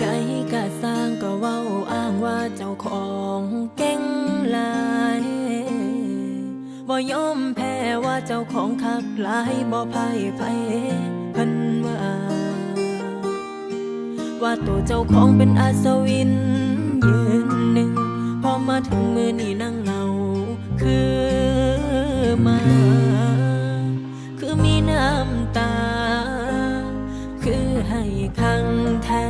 ใดก็สร้างก็เว้าอ้างว่าเจ้าของเก่งหลายบ่ยอมแพ้ว่าเจ้าของคักหลายบ่พ่ายไผเพิ่นว่า ว่าตัวเจ้าของเป็นอาสวินยืนหนึ่งพอมาถึงมือนี่นั่งเหงาคือมา คือมีน้ำตา คือให้คังแท้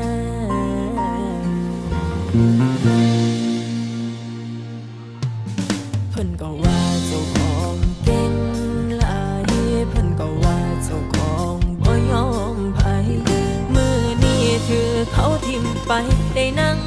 เพิ่นก็ว่าเจ้าของเก่งหลายเพิ่นก็ว่าเจ้าของบ่ยอมไผมือนี้ถือเขาทิมไปได้นั่ง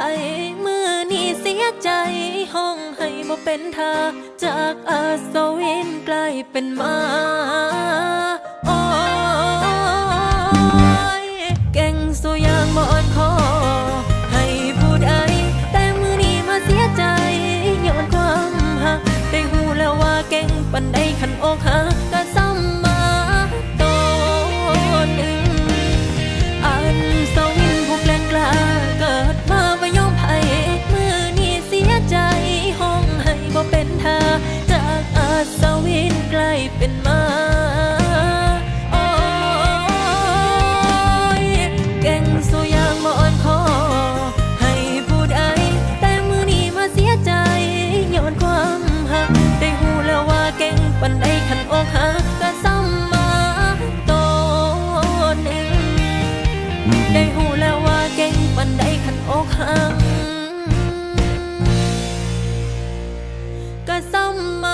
ว่ายอมไผ่มือนี้เสียใจห้องให้บ่เป็นทาจากอาสวินกลายเป็นมาโอ้ยเก่งสุยางบ่อ่อนคอให้ผู้ใดแต่มือนี้มาเสียใจย้อนความหักได้หูแล้วว่าเก่งปันใดขันอกหัก กลายเป็นมาโอ้ยเก่งโซยางมาอ่อนคอ ให้ผู้ใดแต่มือนี้มาเสียใจย้อนความหัก ได้หูแล้วว่าเก่งปันได้ขันอกหักก็ซ้ำมาตอนึ่งได้หูแล้วว่าเก่งปันได้ขันอกหักก็ซ้ำมา